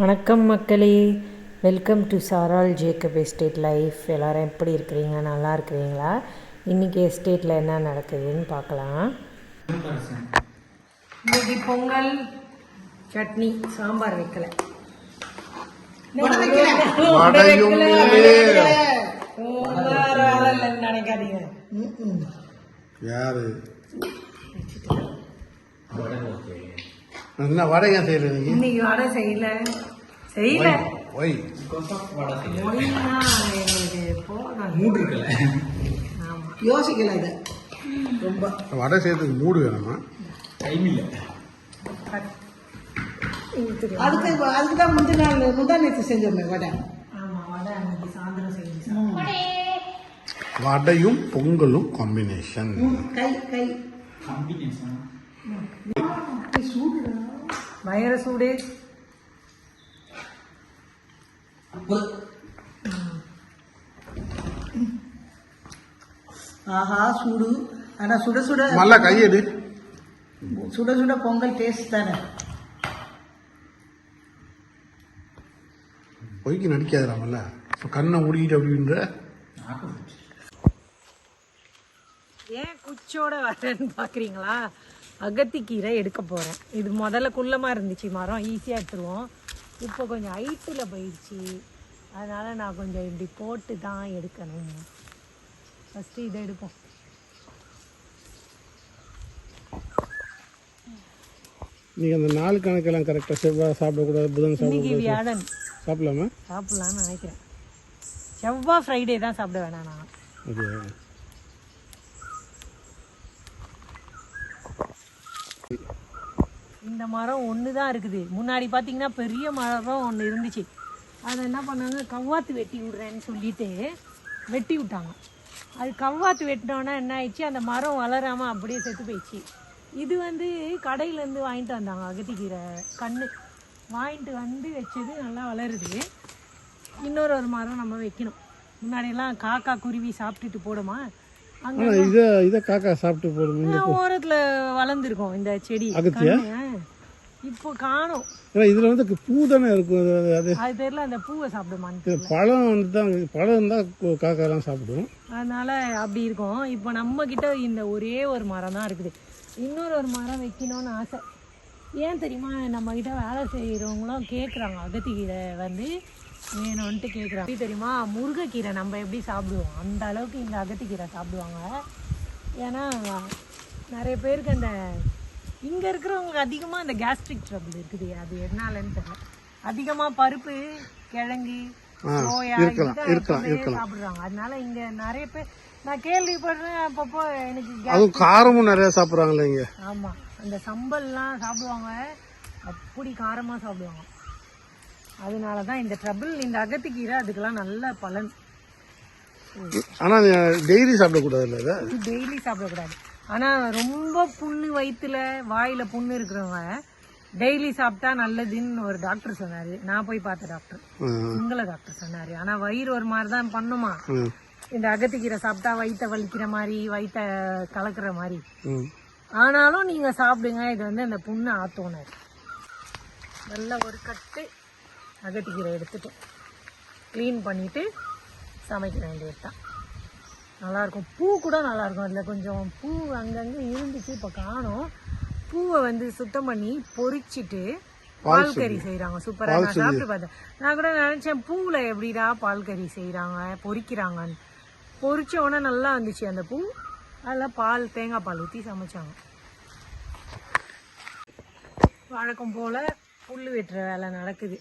வணக்கம் மக்களே. Welcome to சாரால் ஜேக்கப் எஸ்டேட் லைஃப் எல்லாரும் எப்படி இருக்கிறீங்க? நல்லா இருக்கிறீங்களா? இன்றைக்கி எஸ்டேட்டில் என்ன நடக்குதுன்னு பார்க்கலாம். இன்னைக்கு பொங்கல் சட்னி சாம்பார் வைக்கல. நினைக்காதீங்க. யாரு? என்ன வடைங்க செய்யறது நீங்க? இன்னைக்கு வடை செய்யல. செய்யல. ஒய் போதும். ஆமா. யோசிக்கல இது. ரொம்ப. வடை செய்யறதுக்கு மூடு வேணுமா? இழுத்துக்கலாம். அதுக்கு அதுக்கு தான் முந்தின நாள் முந்தா நேற்று செஞ்சோமே வடை. ஆமா வடை அன்னைக்கு சாயந்தரம் செஞ்சு வடையும் பொங்கலும் காம்பினேஷன் கை கை. பயங்கர சூடு ஆஹா சூடு. ஆனா சுட சுட. நல்லா கையெடு சுட சுட பொங்கல் டேஸ்ட் தானே. பொய்க்கு நடிக்காதுறாமல்ல கண்ணை மூடிக்கிட்டு அப்படின்ற ஏன் குச்சோட வரேன்னு பார்க்குறீங்களா அகத்திக்கீரை எடுக்க போகிறேன் இது முதல்ல குள்ளமாக இருந்துச்சு மரம். ஈஸியாக எடுத்துருவோம். இப்போ கொஞ்சம் ஹைட்டில் போயிடுச்சு. அதனால் நான் கொஞ்சம் இப்படி போட்டு தான் எடுக்கணும். ஃபஸ்ட்டு இதை எடுப்போம். நீங்கள் அந்த நாலு கணக்கெல்லாம் கரெக்டாக செவ்வாய் சாப்பிடக்கூடாது புதன் சாப்பிடக்கூடாது. வியாழன் சாப்பிடலாமா? சாப்பிட்லான்னு நினைக்கிறேன். செவ்வாய் ஃப்ரைடே தான் சாப்பிட வேணாம் நான். இந்த மரம் ஒன்று தான் இருக்குது. முன்னாடி பார்த்தீங்கன்னா பெரிய மரம் ஒன்று இருந்துச்சு. அதை என்ன பண்ணாங்க? கவ்வாத்து வெட்டி விடுறேன்னு சொல்லிட்டு வெட்டி விட்டாங்க. அது கவ்வாத்து வெட்டினோன்னா என்ன ஆயிடுச்சு? அந்த மரம் வளராமல் அப்படியே செத்து போயிடுச்சு. இது வந்து கடையிலேருந்து வாங்கிட்டு வந்தாங்க அகத்திக்கீரை கண்ணு. வாங்கிட்டு வந்து வச்சது நல்லா வளருது. இன்னொரு ஒரு மரம் நம்ம வைக்கணும். முன்னாடியெல்லாம் காக்கா குருவி சாப்பிட்டுட்டு போடுமா? ஆனால் இதை இதை காக்கா சாப்பிட்டு போடுங்க ஓரத்தில் வளர்ந்துருக்கும் இந்த செடி அகத்தியா? இப்போ காணும். ஏன்னா இதில் வந்து பூ தானே இருக்கும் அது தெரியல அந்த பூவை சாப்பிடுமான்னு பழம் வந்து தான் பழம் இருந்தால் காக்காலாம் சாப்பிடும். அதனால அப்படி இருக்கும். இப்போ நம்ம கிட்ட இந்த ஒரே ஒரு மரம் தான் இருக்குது. இன்னொரு ஒரு மரம் வைக்கணும்னு ஆசை. ஏன் தெரியுமா நம்ம கிட்ட வேலை செய்கிறவங்களும் கேட்குறாங்க அகத்திக்கீரை வந்து. வேணும்ன்ட்டு கேட்குறாங்க எப்படி தெரியுமா? முருங்கைக்கீரை நம்ம எப்படி சாப்பிடுவோம்? அந்த அளவுக்கு இந்த அகத்திக்கீரை சாப்பிடுவாங்க. ஏன்னா நிறைய பேருக்கு அந்த இங்கே இருக்கிறவங்களுக்கு அதிகமாக அந்த கேஸ்ட்ரிக் ட்ரபிள் இருக்குது. அது எதனாலன்னு தெரியல. அதிகமாக பருப்பு கிழங்கு சோயா. சாப்பிடுறாங்க. அதனால இங்க நிறைய பேர் நான் கேள்விப்படுறேன். அப்பப்போ எனக்கு அதுவும் காரமும் நிறையா சாப்பிட்றாங்களே இங்கே. ஆமா. அந்த சம்பல்லாம் சாப்பிடுவாங்க. அப்படி காரமா சாப்பிடுவாங்க. அதனால தான் இந்த ட்ரபிள் இந்த அகத்திக்கீரை அதுக்கெல்லாம் நல்ல பலன். ஆனால் டெய்லி இது? டெய்லி சாப்பிடக்கூடாது. ஆனா ரொம்ப புண்ணு வயித்துல வாயில புண்ணு இருக்கிறவங்க டெய்லி சாப்பிட்டா நல்லதுன்னு ஒரு டாக்டர் சொன்னாரு. நான் போய் பார்த்த டாக்டர் சிங்கள டாக்டர் சொன்னாரு. ஆனா வயிறு ஒரு மாதிரி தான் பண்ணுமா இந்த அகத்திக்கீரை சாப்பிட்டா வயித்தை வலிக்கிற மாதிரி வயித்தை கலக்கிற மாதிரி. ஆனாலும் நீங்க சாப்பிடுங்க. இது வந்து அந்த புண்ணை ஆத்தோனர் நல்ல ஒரு கட்டு. அகத்திக்கீரை எடுத்துட்டு க்ளீன் பண்ணிட்டு சமைக்க வேண்டியது தான் நல்லாயிருக்கும். பூ கூட நல்லாயிருக்கும். அதில் கொஞ்சம் பூ அங்கங்கே இருந்துச்சு இப்போ காணோம். பூவை வந்து சுத்தம் பண்ணி பொரிச்சிட்டு பால் கறி செய்கிறாங்க சூப்பராக நான் சாப்பிட்டு பார்த்தேன். நான் கூட நினச்சேன் பூவில் எப்படிடா பால் கறி செய்கிறாங்க பொரிக்கிறாங்கன்னு. பொரிச்ச உடனே நல்லா வந்துச்சு அந்த பூ. அதில் பால் தேங்காய் பால் ஊற்றி சமைச்சாங்க. வழக்கம் போல் புல் வெட்டுற வேலை நடக்குது.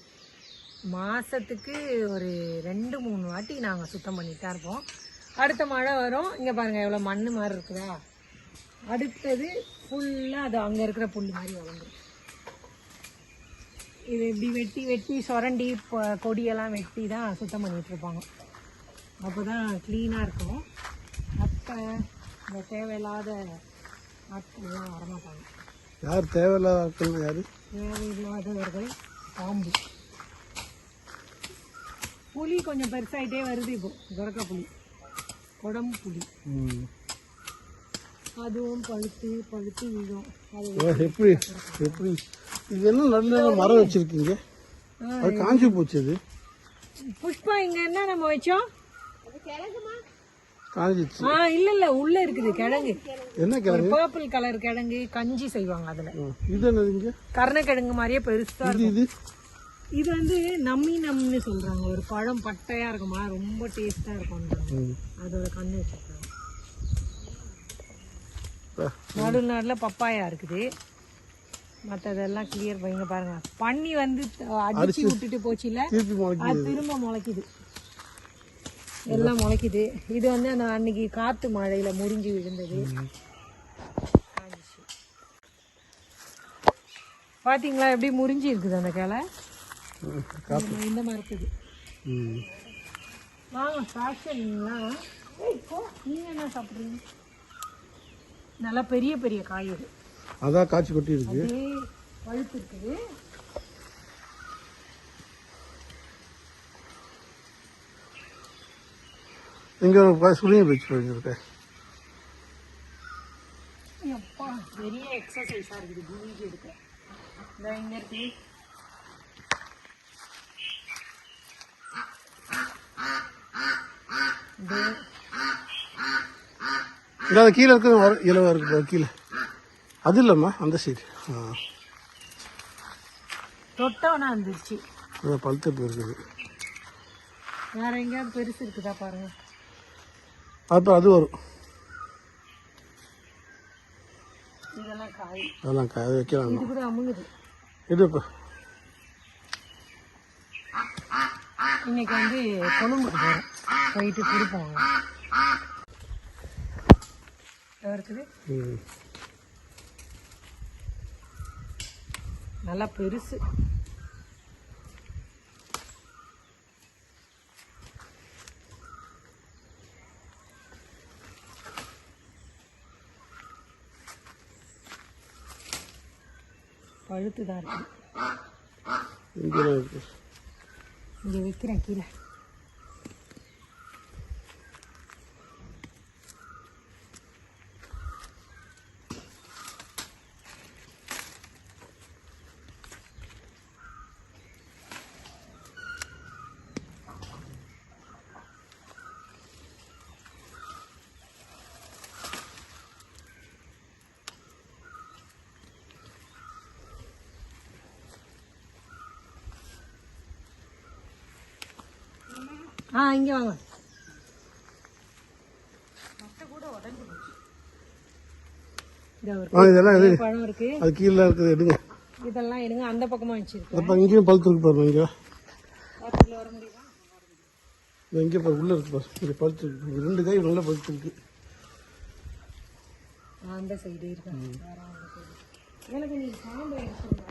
மாதத்துக்கு ஒரு ரெண்டு மூணு வாட்டி நாங்கள் சுத்தம் பண்ணிட்டு தான் இருப்போம். அடுத்த மழை வரும். இங்கே பாருங்கள் எவ்வளோ மண் மாதிரி இருக்குதா? அடுத்தது ஃபுல்லாக அது அங்கே இருக்கிற புல் மாதிரி வளர்ந்துரும். இது இப்படி வெட்டி வெட்டி சுரண்டி கொடியெல்லாம் வெட்டி தான் சுத்தம் பண்ணிட்டு இருப்பாங்க. அப்போ தான் க்ளீனாக இருக்கும். அப்போ இந்த தேவையில்லாத ஆட்கள்லாம் வரமாட்டாங்க. யார் தேவையில்லாத ஆட்கள் யார்? தேவையில்லாதவர்கள் பாம்பு. புலி கொஞ்சம் பெருசாயிட்டே வருது இப்போ. துரக்க புலி. குடம்பு ம். அதுவும் பழுத்து பழுத்து விழும். எப்படி? எப்படி? இது என்ன நல்ல மரம் வச்சிருக்கீங்க? அது காஞ்சி போச்சு அது. புஷ்பா இங்க என்ன நம்ம வச்சோம்? காஞ்சிச்சு. ஆ இல்ல இல்ல உள்ள இருக்குது கிழங்கு. என்ன கிழங்கு? பர்பிள் கலர் கிழங்கு கஞ்சி செய்வாங்க அதுல. இது என்னது இங்க? கருணக்கிழங்கு மாதிரியே பெருசா இது? இது வந்து நம்மி நம்ம்னு சொல்றாங்க. ஒரு பழம் பட்டையா இருக்குமா? ரொம்ப டேஸ்டா இருக்கும். அதோட கண்ணு வச்சிருக்காங்க. ஆ. நடு நடுல பப்பாயா இருக்குது. மற்றதெல்லாம் கிளியர் பண்ணிங்க பாருங்க. பண்ணி வந்து அடிச்சு விட்டுட்டு திருப்பி முளைக்கு அது திரும்ப முளைக்குது. எல்லாம் முளைக்குது. இது வந்து அந்த அன்னைக்கு காத்து மழையில முறிஞ்சு விழுந்தது. பாத்தீங்களா? எப்படி முறிஞ்சு இருக்குது அந்த கிளை? இந்த- மாதிரி இருக்குது. வாங்க ஃபேஷன்லாம் நீங்க என்ன சாப்பிடுறீங்க? நல்லா பெரிய பெரிய காய் இது அதான் காய்ச்சி கொட்டி இருக்கு பழுத்து இருக்குது. இங்க ஒரு ப- சுழியம் வச்சு போயிருக்க அப்பா பெரிய எக்ஸசைஸா இருக்குது. குனிஞ்சு எடுக்க. இந்த இங்க இருக்குது இல்லை அது கீழே இருக்கிறது வர இலவா இருக்கு கீழே. அது இல்லைம்மா அந்த சைடு ஆ. தொட்டவனா இருந்துச்சு அதான் பழுத்துட்டு இருக்குது வேற எங்கேயாவது பெருசு இருக்குதா பாருங்க. அப்போ அது வரும். இதெல்லாம் காய். அதெல்லாம் கா அது வைக்கலாம் இது கூட அமுங்குது. இது இப்போ. இன்னைக்கு வந்து கொழும்புக்கு போறோம். போயிட்டு இருக்குது ம். நல்லா பெருசு. பழுத்து தான் இருக்கு. இங்கே வைக்கிறேன் கீழே. ஆ இங்கே வாங்க. இதோ. இதெல்லாம் பழம் இருக்கு. அது கீழே இருக்குது எடுங்க. இதெல்லாம் எடுங்க அந்த பக்கமா வச்சிருக்கு அப்போ இங்கேயும் பழுத்து இருக்கு பாருங்க இங்கே. பாரு உள்ளே இருக்கு பாரு. இங்கே பழுத்து இருக்கு. ரெண்டு காய் நல்லா பழுத்து இருக்கு. அந்த சைடு இருக்கு? வேற அந்த side. எனக்கு நீ சாம்பல் எடுத்துருங்க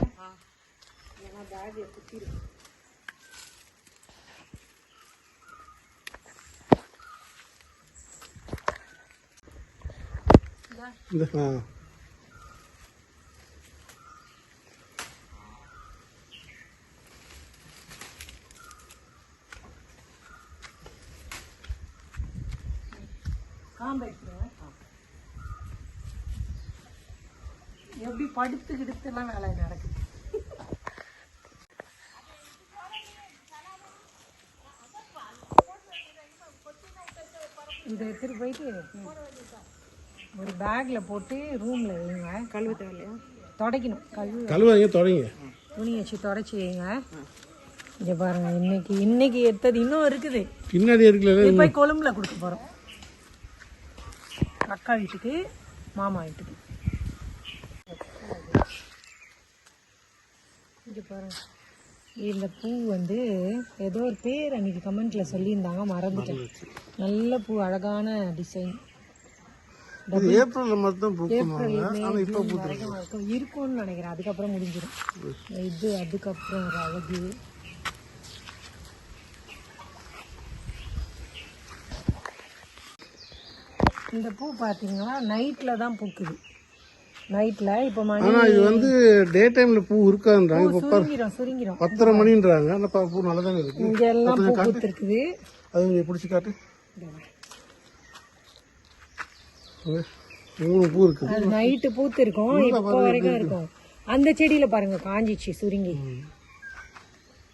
ஏன்னா பேக்ல குத்திருக்கு இந்த ஆ. எப்படி படுத்து கிடுத்துலாம் வேலை நடக்குது. இந்த எடுத்துட்டு போயிட்டு ஒரு பேக்ல போட்டு ரூம்ல வைங்க கழுவு தேவையா துடைக்கணும். கழுவு. கழுவாங்க தொடங்க. துணி வச்சு தொடச்சி வைங்க இங்க பாருங்க இன்னைக்கு இன்னைக்கு எடுத்தது இன்னும் இருக்குது. பின்னாடி இருக்குல்ல இது போய் கொழும்புல கொடுக்க போறோம். அக்கா வீட்டுக்கு மாமா வீட்டுக்கு. இங்க பாருங்க. இந்த பூ வந்து ஏதோ ஒரு பேர் அன்னைக்கு கமெண்ட்ல சொல்லியிருந்தாங்க மறந்துட்டேன். நல்ல பூ அழகான டிசைன். இது ஏப்ரலில் மட்டும் பூக்குமா ஏப்ரல் மே ஜூன் வரைக்கும் இருக்கும். இருக்கும்னு நினைக்கிறேன். அதுக்கப்புறம் முடிஞ்சிடும் இது அதுக்கப்புறம் ஒரு அழகு. இந்த பூ பார்த்தீங்கன்னா நைட்டில் தான் பூக்குது. நைட்டில் இப்போ மணி ஆனால் இது வந்து டே டைமில் பூ இருக்காதுன்றாங்க இப்போ சுருங்கிடும் சுருங்கிடும் பத்தரை மணின்றாங்க. ஆனால் பா- நல்லா தானே இருக்கு இங்க எல்லாம் பூ பூத்திருக்குது. அது பிடிச்சி காட்டு. மூணு பூ இருக்குது அது நைட்டு பூத்திருக்கும். இப்போ வரைக்கும் இருக்கும். அந்த செடியில பாருங்க காஞ்சிச்சு சுருங்கி.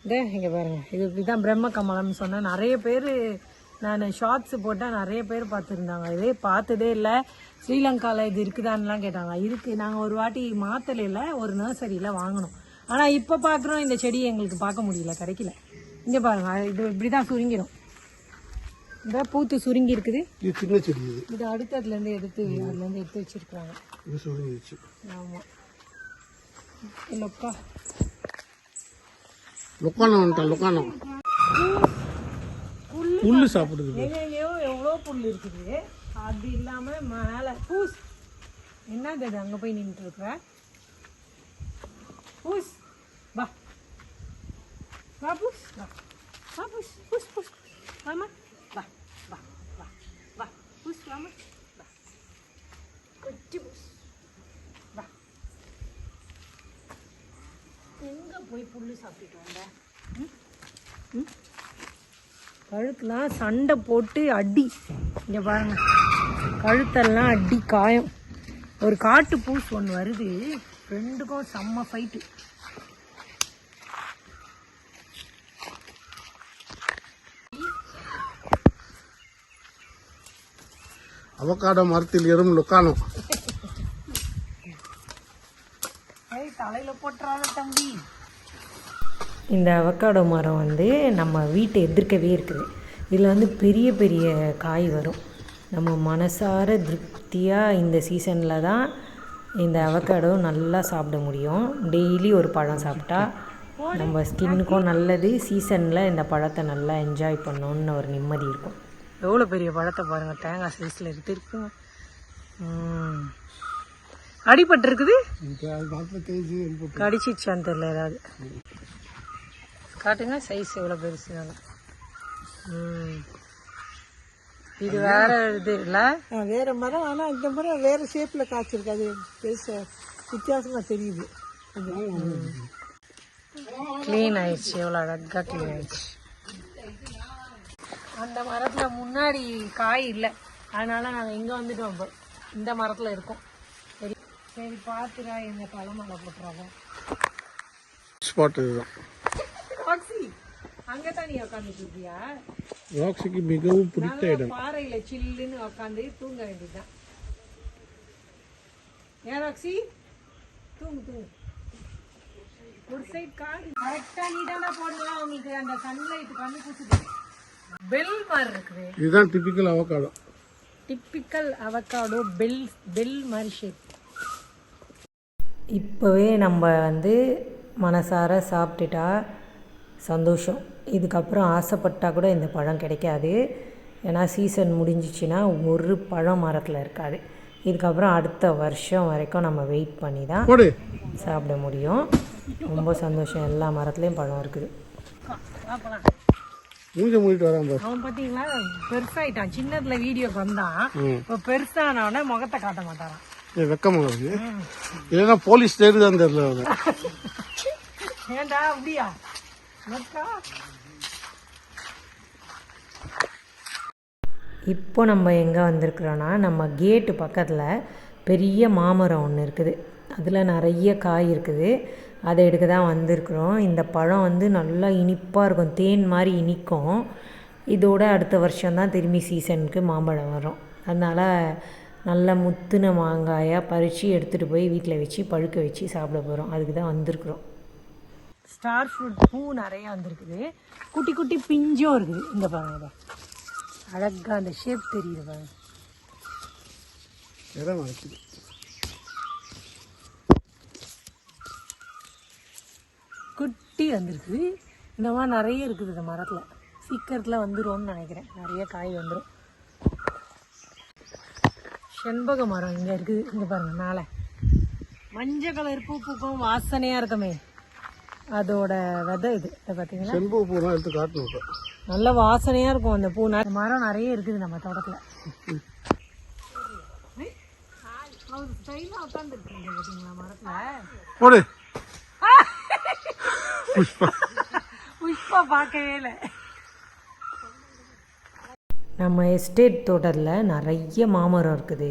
இதே இங்கே பாருங்க. இது இதுதான் பிரம்ம கமலம்னு சொன்னேன் நிறைய பேர் நான் ஷார்ட்ஸ் போட்டால் நிறைய பேர் பார்த்துருந்தாங்க. இதே பார்த்ததே இல்லை. ஸ்ரீலங்காவில் இது இருக்குதான்லாம் கேட்டாங்க. இருக்குது நாங்கள் ஒரு வாட்டி மாத்தலையில் ஒரு நர்சரியில் வாங்கினோம். ஆனால் இப்போ பார்க்குறோம் இந்த செடி எங்களுக்கு பார்க்க முடியல. கிடைக்கல. இங்கே பாருங்க இது இப்படி தான் சுருங்கிடும் இந்த பூத்து சுருங்கி இருக்குது இது சின்ன செடி இது. இது அடுத்ததுலேருந்து எடுத்து அதுலேருந்து எடுத்து வச்சிருக்காங்க. இது சுருங்கிடுச்சு ஆமாம் இல்லைப்பா லொக்கானம் வந்துட்டான் லொக்கானம் புல்லு சாப்பிடுது. எங்கெங்கேயோ எவ்வளோ புல் இருக்குது. அது இல்லாமல் மேலே பூஸ். என்னது அது அங்கே போய் நின்றுட்டு இருக்கிற பூஸ். வா. வா பூஸ். வா. வா பூஸ். பூஸ் பூஸ். வாமா பூஸ் வா எங்கே போய் சாப்பிட்டுட்டு கழுத்துலாம் சண்டை போட்டு அடி. இங்கே பாருங்க. கழுத்தெல்லாம் அடி காயம். ஒரு காட்டு பூஸ் ஒன்று வருது. ரெண்டுக்கும் செம்ம ஃபைட்டு அவக்காடோ மரத்தில் ஏறும் தம்பி. இந்த அவக்காடோ மரம் வந்து நம்ம வீட்டை எதிர்க்கவே இருக்குது. இதில் வந்து பெரிய பெரிய காய் வரும். நம்ம மனசார திருப்தியாக இந்த சீசனில் தான் இந்த அவக்காடோ நல்லா சாப்பிட முடியும். டெய்லி ஒரு பழம் சாப்பிட்டா நம்ம ஸ்கின்னுக்கும் நல்லது. சீசனில் இந்த பழத்தை நல்லா என்ஜாய் பண்ணணுன்னு ஒரு நிம்மதி இருக்கும். எவ்வளோ பெரிய பழத்தை பாருங்கள் தேங்காய் சைஸில் எடுத்து இருக்குங்க அடிபட்டு இருக்குது? கடிச்சிச்சான்னு தெரியல ஏதாவது. காட்டுங்க சைஸ் எவ்வளோ பெருசு நல்லா. இது வேற இது இல்லை? வேற மரம் ஆனா இந்த மரம் வேற ஷேப்ல காய்ச்சிருக்கு. அது பெருசா வித்தியாசமா தெரியுது. க்ளீன் ஆயிடுச்சு எவ்வளோ அழகாக க்ளீன் ஆயிடுச்சு. அந்த மரத்தில் முன்னாடி காய் இல்லை. அதனால நாங்கள் இங்கே வந்துட்டோம் இப்போ. இந்த மரத்தில் இருக்கோம். சரி. சரி பார்த்துடா இந்த பழமலை போட்டுறாங்க. ஸ்பாட் இதுதான். ராக்ஸி அங்கே தான் நீ உட்காந்துட்டு இருக்கியா? ராக்ஸிக்கு மிகவும் பிடித்த இடம். பாறையில சில்லுன்னு உட்காந்து தூங்க வேண்டியதுதான். ஏன் ராக்ஸி தூங்கு தூங்கு. ஒரு சைடு காடு. கரெக்டா நீ தானே போடலாம். உங்களுக்கு அந்த சன்லைட் கண்ணு குத்துது. பெல் மாதிரி இருக்குது. இதுதான் typical avocado typical avocado bell bell மாதிரி ஷேப் இப்போவே நம்ம வந்து மனசார சாப்பிட்டுட்டா சந்தோஷம். இதுக்கப்புறம் ஆசைப்பட்டா கூட இந்த பழம் கிடைக்காது. ஏன்னா சீசன் முடிஞ்சிச்சுன்னா ஒரு பழம் மரத்தில் இருக்காது. இதுக்கப்புறம் அடுத்த வருஷம் வரைக்கும் நம்ம வெயிட் பண்ணி தான் போடு. சாப்பிட முடியும். ரொம்ப சந்தோஷம். எல்லா மரத்துலேயும் பழம் இருக்குது. மூஞ்ச மூடிட்டு வரான் பாரு. அவன் பார்த்தீங்களா பெருசாயிட்டான். சின்னதுல வீடியோக்கு வந்தான் இப்போ பெருசானவன முகத்தை காட்ட மாட்டாரான் வெக்கமா இருக்கு. இல்லைன்னா போலீஸ் தேடி தான் தெரியல அவரு ஏண்டா அப்படியா? இப்போ நம்ம எங்கே வந்திருக்கிறோன்னா நம்ம கேட்டு பக்கத்தில் பெரிய மாமரம் ஒன்று இருக்குது. அதில் நிறைய காய் இருக்குது. அதை எடுக்க தான் வந்திருக்கிறோம். இந்த பழம் வந்து நல்லா இனிப்பாக இருக்கும். தேன் மாதிரி இனிக்கும். இதோட அடுத்த வருஷம்தான் திரும்பி சீசனுக்கு மாம்பழம் வரும். அதனால் நல்ல முத்துன மாங்காயாக பறித்து எடுத்துகிட்டு போய் வீட்டில் வச்சு பழுக்க வச்சு சாப்பிட போகிறோம் அதுக்கு தான் வந்திருக்கிறோம். ஸ்டார் ஃப்ரூட் பூ நிறைய வந்திருக்குது. குட்டி குட்டி பிஞ்சும் இருக்குது இங்க பாருங்க இதை. அழகா அந்த ஷேப் தெரியுது பாருங்க இடம் இருக்குது குட்டி வந்திருக்குது இந்த மாதிரி நிறைய இருக்குது இந்த மரத்தில். சீக்கிரத்தில் வந்துரும்னு நினைக்கிறேன். நிறைய காய் வந்துடும் செண்பக மரம் இங்கே இருக்குது இங்கே பாருங்க மேலே. மஞ்சள் கலர் பூ பூக்கும் வாசனையாக இருக்குமே. அதோட விதை இது. இதை பார்த்தீங்களா? செண்பக பூலாம் எடுத்து காட்டணும் நல்ல வாசனையா இருக்கும் அந்த பூ. மரம் நிறைய இருக்குது நம்ம தோட்டத்துல. அவர் உட்காந்துருக்கீங்க பார்த்தீங்களா மரத்துல? புஷ்பா. பார்க்கவே இல்லை. நம்ம எஸ்டேட் தோட்டத்தில் நிறைய மாமரம் இருக்குது.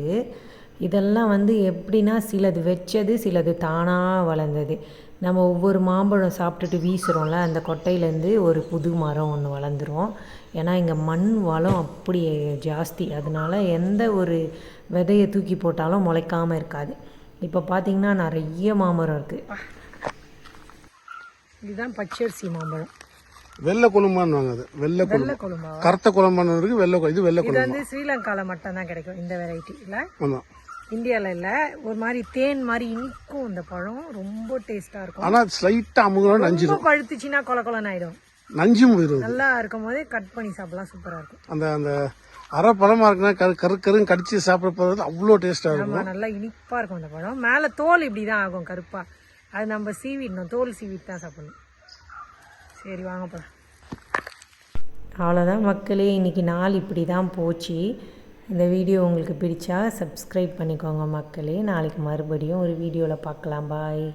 இதெல்லாம் வந்து எப்படின்னா சிலது வச்சது சிலது தானாக வளர்ந்தது. நம்ம ஒவ்வொரு மாம்பழம் சாப்பிட்டுட்டு வீசுகிறோம்ல அந்த கொட்டையிலேருந்து ஒரு புது மரம் ஒன்று வளர்ந்துரும். ஏன்னா இங்கே மண் வளம் அப்படி ஜாஸ்தி. அதனால எந்த ஒரு விதையை தூக்கி போட்டாலும் முளைக்காமல் இருக்காது. இப்போ பார்த்தீங்கன்னா நிறைய மாமரம் இருக்குது இதுதான் பச்சரிசி மாம்பழம். வெள்ளை குழம்பான்னு அது. வெள்ளை வெள்ளை கொழும்பா? கருத்த குழம்பான்னு இருக்கு வெள்ளை இது வெள்ளை இது குழம்பு. வந்து ஸ்ரீலங்காவில் மட்டும்தான் கிடைக்கும் இந்த வெரைட்டி இல்லை ஆமாம் இந்தியாவில் இல்லை ஒரு மாதிரி தேன் மாதிரி இனிக்கும் இந்த பழம் ரொம்ப டேஸ்ட்டாக இருக்கும். ஆனால் ஸ்லைட்டாக அமுகலாம் நஞ்சு ரொம்ப பழுத்துச்சுன்னா கொல கொலன்னு ஆயிடும். நஞ்சும் போயிடும் நல்லா இருக்கும் போதே கட் பண்ணி சாப்பிடலாம் சூப்பராக இருக்கும். அந்த அந்த அரை பழமா இருக்குன்னா கரு கரு கருன்னு கடிச்சு சாப்பிட போகிறது அவ்வளோ டேஸ்ட்டாக இருக்கும். ஆமா நல்லா இனிப்பா இருக்கும் இந்த பழம். மேலே தோல் இப்படி தான் ஆகும் கருப்பா. அது நம்ம சீவிடணும் தோல் சீவிட்டு தான் சாப்பிடணும். சரி வாங்க போகலாம் அவ்வளோதான் மக்களே இன்றைக்கி நாள் இப்படி தான் போச்சு. இந்த வீடியோ உங்களுக்கு பிடிச்சா சப்ஸ்கிரைப் பண்ணிக்கோங்க மக்களே. நாளைக்கு மறுபடியும் ஒரு வீடியோவில் பார்க்கலாம். பாய்